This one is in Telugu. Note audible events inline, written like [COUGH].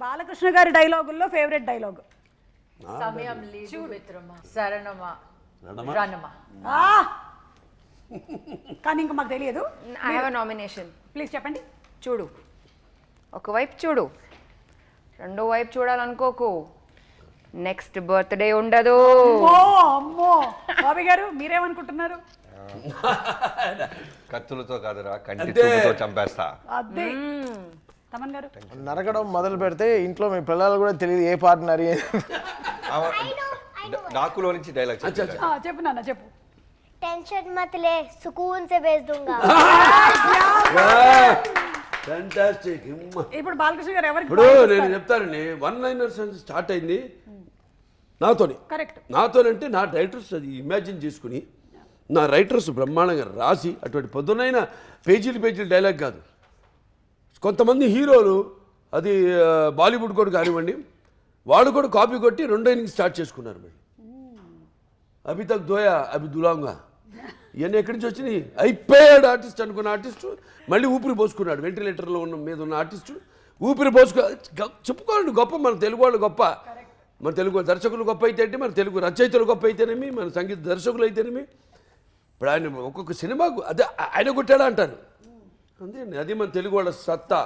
బాలకృష్ణ గారి డైలాగుల్లో ఫేవరెట్ డైలాగ్. సమయం లేదు మిత్రమా. శరణమా. రణమా? కానీ ఇంకా మాకు తెలియదు. I have a nomination please చెప్పండి. చూడు. ఒకవైపు చూడు. రెండో వైపు చూడాలనుకోకు. నెక్స్ట్ బర్త్డే ఉండదు. ఓ అమ్మో. బాబీ గారు మీరేమనుకుంటున్నారు? [LAUGHS] కత్తులతో కాదురా కంటి అంతే. చూపుతో చంపేస్తా. అదే. తమన్ గారు నరకడం మొదలు పెడితే ఇంట్లో మీ పిల్లలు కూడా తెలియదు ఏ పార్ట్ నరి ఆవ- డా- డాకులో నుంచి డైలాగ్ అచ్చా, అచ్చా. ఆ, చెప్పు నాన్న చెప్పు टेंशन मत ले सुकून से भेज दूंगा ఫ్యాంటాస్టిక్ ఇప్పుడు బాలకృష్ణ గారు ఎవరికి ఇప్పుడు నేను చెప్తానండి వన్ లైనర్స్ అని స్టార్ట్ అయింది నాతోని కరెక్ట్ నాతోనంటే నా రైటర్స్ అది ఇమాజిన్ చేసుకుని నా రైటర్స్ బ్రహ్మాండంగా రాసి అటువంటి పొద్దునైన పేజీలు పేజీలు డైలాగ్ కాదు కొంతమంది హీరోలు అది బాలీవుడ్ కూడా కానివ్వండి వాళ్ళు కూడా కాపీ కొట్టి రెండో ఇన్నింగ్స్ స్టార్ట్ చేసుకున్నారు మళ్ళీ. అభి తక్ దోయా అభి దులాంగా. ఇవన్నీ ఎక్కడి నుంచి వచ్చినాయి? అయిపోయాడు ఆర్టిస్ట్ అనుకున్న ఆర్టిస్టు మళ్ళీ ఊపిరి పోసుకున్నాడు. వెంటిలేటర్లో ఉన్న మీద ఉన్న ఆర్టిస్టు ఊపిరి పోసుకో చెప్పుకోవాలండి గొప్ప మన తెలుగు వాళ్ళు గొప్ప. మన తెలుగు దర్శకులు గొప్ప అయితే అంటే మన తెలుగు రచయితలు గొప్ప అయితేనేమి? మన సంగీత దర్శకులు అయితేనేమి? ఇప్పుడు ఆయన ఒక్కొక్క సినిమాకు అదే ఆయన కొట్టాడా అంటారు. అంతే అది మన తెలుగు వాళ్ళ సత్తా.